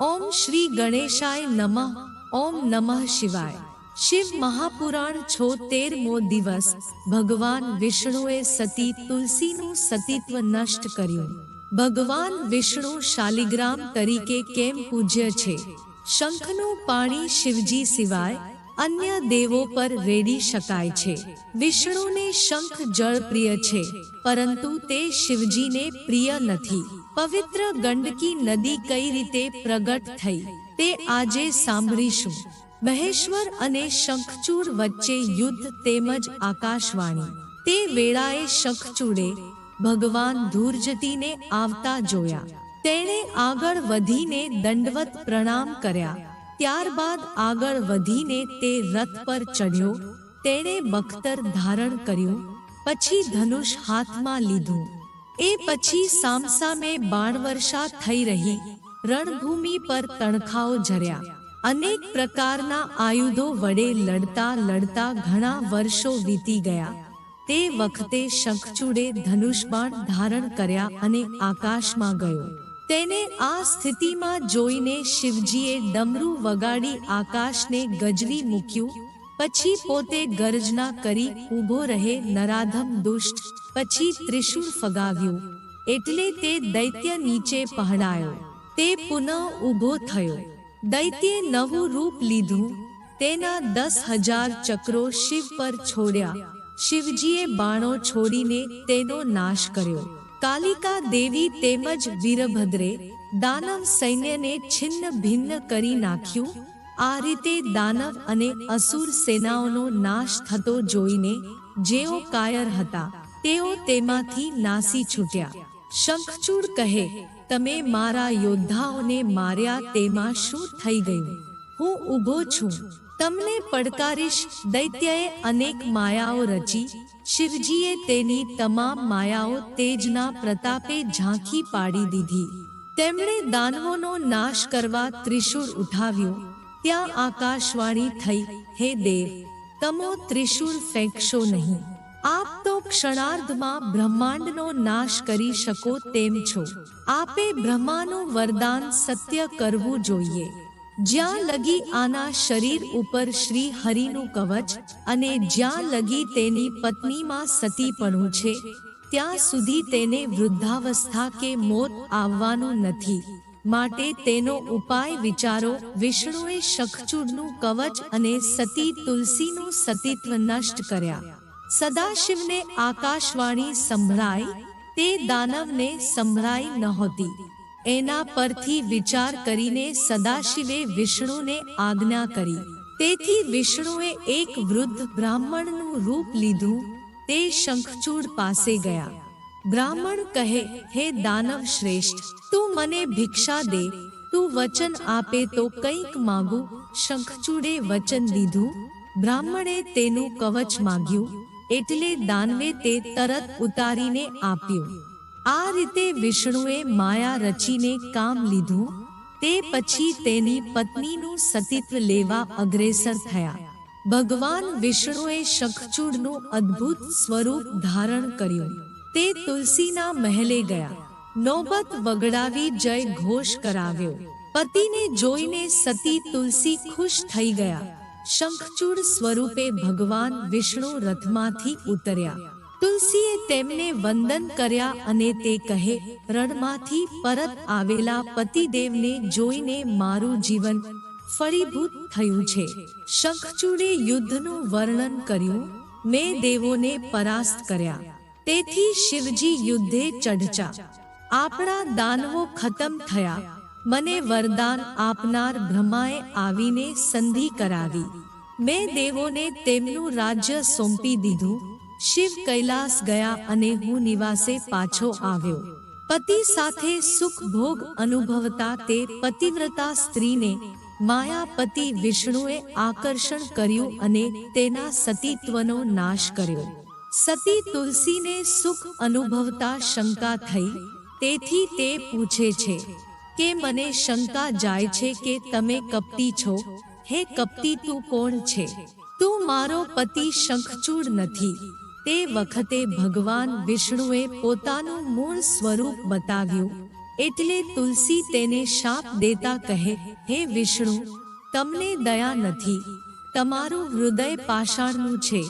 ઓમ શ્રી ગણેશાય નમઃ. ઓમ નમઃ શિવાય. શિવ મહાપુરાણ છોતેરમો દિવસ. ભગવાન વિષ્ણુએ સતી તુલસીનું સતીત્વ નષ્ટ કર્યું. ભગવાન વિષ્ણુ શાલિગ્રામ તરીકે કેમ પૂજ્ય છે? શંખનું પાણી શિવજી સિવાય અન્ય દેવો પર રેડી શકાય છે. વિષ્ણુને શંખ જળ પ્રિય છે, પરંતુ તે શિવજીને પ્રિય નથી. પવિત્ર ગંડકી નદી કઈ રીતે પ્રગટ થઈ તે આજે સાંભળીશું. મહેશ્વર અને શંખચૂડ વચ્ચે યુદ્ધ તેમજ આકાશવાણી. તે વેળાએ શંખચૂડે ભગવાન ધૂર્જતીને આવતા જોયા. તેણે આગળ વધીને દંડવત પ્રણામ કર્યા. ત્યારબાદ આગળ વધીને તે રથ પર ચઢ્યો. તેણે બખ્તર ધારણ કર્યું, પછી ધનુષ હાથમાં લીધું. એ પછી સામસામે બાણવર્ષા થઈ રહી. રણભૂમિ પર તણખાઓ ઝર્યા. અનેક પ્રકારના આયુધો વડે લડતા લડતા ઘણા વર્ષો વીતી ગયા. તે વખતે શંખચૂડે ધનુષબાણ ધારણ કર્યા અને આકાશમાં ગયો. તેને આ સ્થિતિમાં જોઈને શિવજીએ ડમરું વગાડી આકાશને ગજવી મૂક્યું. પછી પોતે ગર્જના કરી ઊભો રહે નરાધમ દુષ્ટ પછી ત્રિશૂળ ફગાવ્યું. એટલે તે દૈત્ય નીચે પહડાયો તે પુનઃ ઊભો થયો. દૈત્યે નવું રૂપ લીધું. તેના દસ હજાર ચક્રો શિવ પર છોડ્યા. શિવજીએ બાણો છોડીને તેનો નાશ કર્યો. કાલિકા દેવી તેમજ વીરભદ્રે દાનવ સૈન્યને છિન્ન ભિન્ન કરી નાખ્યું. આ રીતે દાનવ અને અસુર સેનાઓનો નાશ થતો જોઈને જેઓ કાયર હતા તેઓ તેમાંથી નાસી છૂટ્યા. શંખચૂડ કહે, તમે મારા યોદ્ધાઓને માર્યા, તેમાં શું થઈ ગયું? હું ઊભો છું. તમને પડકારીશ, દૈત્યએ અનેક માયાઓ રચી. શિવજીએ તેની તમામ માયાઓ તેજના પ્રતાપે ઝાંખી પાડી દીધી. તેમણે દાનવોનો નાશ કરવા ત્રિશૂળ ઉઠાવ્યું. ત્યાં આકાશવાણી થઈ, હે દેવ, તમો ત્રિશૂળ ફેંકશો નહીં. આપ તો ક્ષણાર્ધમાં બ્રહ્માંડનો નાશ કરી શકો તેમ છો. આપે બ્રહ્માનું વરદાન સત્ય કરવું જોઈએ. જ્યાં લગી આના શરીર ઉપર શ્રી હરિનું કવચ અને જ્યાં લગી તેની પત્નીમાં સતીપણું છે, ત્યાં સુધી તેને વૃદ્ધાવસ્થા કે મોત આવવાનું નથી. માટે તેનો ઉપાય વિચારો, વિષ્ણુએ શખચૂડનું કવચ અને સતી તુલસીનું સતીત્વ નષ્ટ કર્યા. સદાશિવને આકાશવાણી સંભળાઈ તે દાનવને સંભળાઈ નહોતી. એના પરથી વિચાર કરીને સદાશિવે વિષ્ણુને આજ્ઞા કરી. તેથી વિષ્ણુએ એક વૃદ્ધ બ્રાહ્મણનું રૂપ લીધું, તે શંખચૂડ પાસે ગયા. બ્રાહ્મણ કહે, હે દાનવ શ્રેષ્ઠ, તું મને ભિક્ષા દે. તું વચન આપે તો કંઈક માગું. શંખચૂડે વચન દીધું. બ્રાહ્મણે તેનું કવચ માગ્યું. એટલે દાનવે તે તરત ઉતારીને આપ્યું. આ રીતે વિષ્ણુએ માયા રચીને કામ લીધું, તે પછી તેની પત્નીનું સતીત્વ લેવા અગ્રેસર થયા. ભગવાન વિષ્ણુએ શંખચૂડનું અદ્ભુત સ્વરૂપ ધારણ કર્યું. તે તુલસીના મહેલે ગયા. નોબત વગડાવી જય ઘોષ કરાવ્યો. પતિને જોઈને સતી તુલસી ખુશ થઈ ગયા. શંખચૂડ સ્વરૂપે ભગવાન વિષ્ણુ રથમાંથી ઉતર્યા. તુલસીએ તેમને વંદન કર્યા અને તે કહે, રણમાંથી પરત આવેલા પતિદેવને જોઈને મારું જીવન ફળીભૂત થયું છે. શંખચૂડે યુદ્ધનું વર્ણન કર્યું, મેં દેવોને પરાસ્ત કર્યા. તેથી શિવજી યુદ્ધે ચઢચા આપણા દાનવો ખતમ થયા. મને વરદાન આપનાર બ્રહ્માએ આવીને સંધિ કરાવી. મેં દેવોને તેમનું રાજ્ય સોંપી દીધું. શિવ કૈલાસ ગયા અને હું નિવાસે પાછો આવ્યો. પતિ સાથે સુખ ભોગ અનુભવતા તે પતિવ્રતા સ્ત્રીને માયાપતિ વિષ્ણુએ આકર્ષણ કર્યું અને તેના સતીત્વનો નાશ કર્યો. સતી તુલસીને સુખ અનુભવતા શંકા થઈ. તેથી તે પૂછે છે કે મને શંકા જાય છે કે તમે કપટી છો? હે કપટી, તું કોણ છે? તું મારો પતિ શંખચૂડ નથી. તે વખતે ભગવાન વિષ્ણુએ પોતાનું મૂળ સ્વરૂપ બતાવ્યું. એટલે તુલસી તેને શાપ દેતા કહે, હે વિષ્ણુ, તમને દયા નથી. તમારું હૃદય પાષાણનું છે.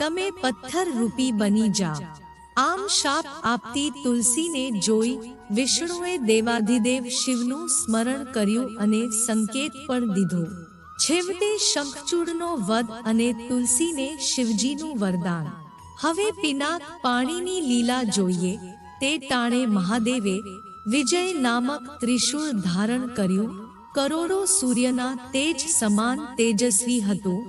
તમે પથ્થર રૂપી બની જાઓ. આમ શાપ આપતી તુલસીને જોઈ વિષ્ણુએ દેવાધિદેવ શિવનું સ્મરણ કર્યું અને સંકેત પણ દીધો. છેવટે શંખચૂડનો વધ અને તુલસીને શિવજીનું વરદાન. હવે પિનાક પાણીની લીલા જોઈએ, તે ટાણે મહાદેવે વિજય નામક ત્રિશૂળ ધારણ કર્યું. કરોડો સૂર્યના તેજ સમાન તેજસ્વી હતું.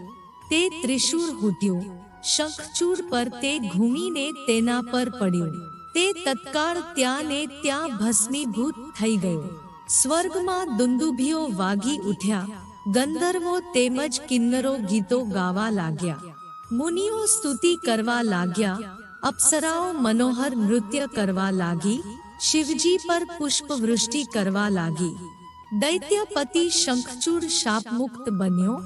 તે ત્રિશૂળ હૂટ્યું. શંખચૂડ પર તે ઘૂમીને તેના પર પડ્યું તે તત્કાળ ત્યાં ને ત્યાં ભસ્મીભૂત થઈ ગયો સ્વર્ગમાં દુંદુભીઓ વાગી ઉઠ્યા ગંધર્વો તેમજ કિન્નરો ગીતો ગાવા લાગ્યા મુનિઓ સ્તુતિ કરવા લાગ્યા અપ્સરાઓ મનોહર નૃત્ય કરવા લાગી શિવજી પર પુષ્પવૃષ્ટિ કરવા લાગી દૈત્યપતિ શંખચૂડ શાપમુક્ત બન્યો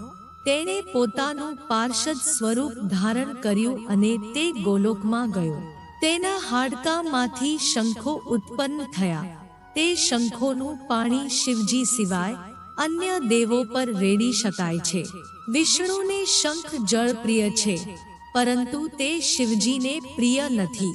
તેણે પોતાનું પાર્ષદ સ્વરૂપ ધારણ કર્યું અને તે ગોલોકમાં ગયો. તેના હાડકામાંથી શંખો ઉત્પન્ન થયા. તે શંખોનું પાણી શિવજી સિવાય અન્ય દેવો પર રેડી શકાય છે. વિષ્ણુને શંખ જળ પ્રિય છે, પરંતુ તે શિવજીને પ્રિય નથી.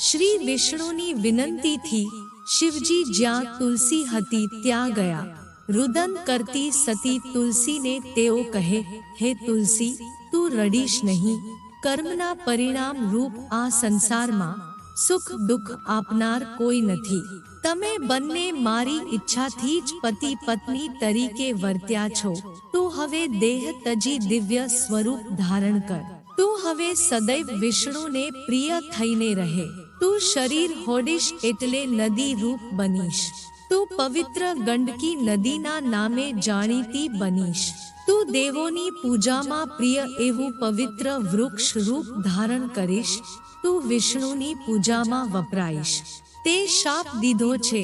શ્રી વિષ્ણુની વિનંતીથી શિવજી જ્યાં તુલસી હતી ત્યાં ગયા. રુદન કરતી સતી તુલસીને તેઓ કહે હે તુલસી તું રડીશ નહીં કર્મના પરિણામ રૂપ આ સંસારમાં સુખ દુઃખ આપનાર કોઈ નથી તમે બંને મારી ઈચ્છાથી જ પતિ પત્ની તરીકે વર્ત્યા છો તું હવે દેહ તજી દિવ્ય સ્વરૂપ ધારણ કર તું હવે સદૈવ વિષ્ણુને પ્રિય થઈને રહે તું શરીર હોડીશ એટલે નદી રૂપ બનીશ તું પવિત્ર ગંડકી નદીના નામે જાણીતી બનીશ. તું દેવોની પૂજામાં પ્રિય એવું પવિત્ર વૃક્ષ રૂપ ધારણ કરીશ. તું વિષ્ણુની પૂજામાં વપરાઈશ. તે શાપ દીધો છે,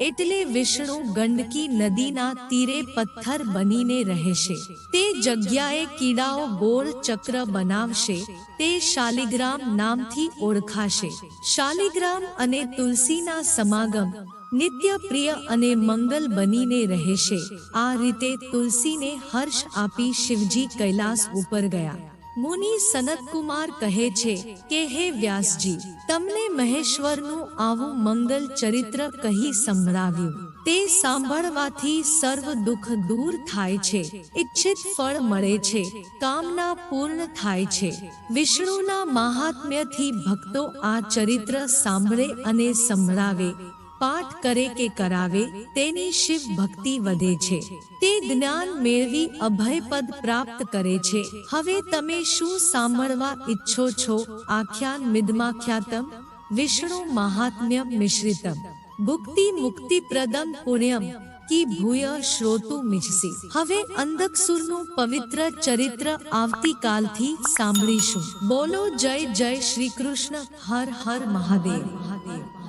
એટલે વિષ્ણુ ગંડકી નદીના તીરે પથ્થર બનીને રહેશે. તે જગ્યાએ કીડાઓ ગોળ ચક્ર બનાવશે. તે શાલિગ્રામ નામથી ઓળખાશે. શાલિગ્રામ અને તુલસીના સમાગમ નિત્ય પ્રિય અને મંગલ બનીને રહેશે. આ રીતે તુલસીને હર્ષ આપી શિવજી કૈલાસ ઉપર ગયા. મુનિ સનતકુમાર કહે છે કે, હે વ્યાસજી, તમને મહેશ્વરનું આવું મંગલ ચરિત્ર કહી સંભળાવ્યું. તે સાંભળવાથી સર્વ દુઃખ દૂર થાય છે. ઈચ્છિત ફળ મળે છે. કામના પૂર્ણ થાય છે. વિષ્ણુના મહાત્મ્યથી ભક્તો આ ચરિત્ર સાંભળે અને સંભળાવે. પાઠ કરે કે કરાવે, તેની શિવ ભક્તિ વધે છે. તે જ્ઞાન મેળવી અભય પદ પ્રાપ્ત કરે છે. હવે તમે શું સાંભળવા ઈચ્છો છો? આખ્યાન મિદમાખ્યાતમ, વિષ્ણુ મહાત્મ્ય મિશ્રિતમ. ભુક્તિ મુક્તિ પ્રદમ પુણ્યમ, કી ભૂય શ્રોતુ મિજસી. હવે અંધકસુરનું પવિત્ર ચરિત્ર આવતીકાલથી સાંભળીશું. બોલો જય જય શ્રી કૃષ્ણ, હર હર મહાદેવ મહાદેવ.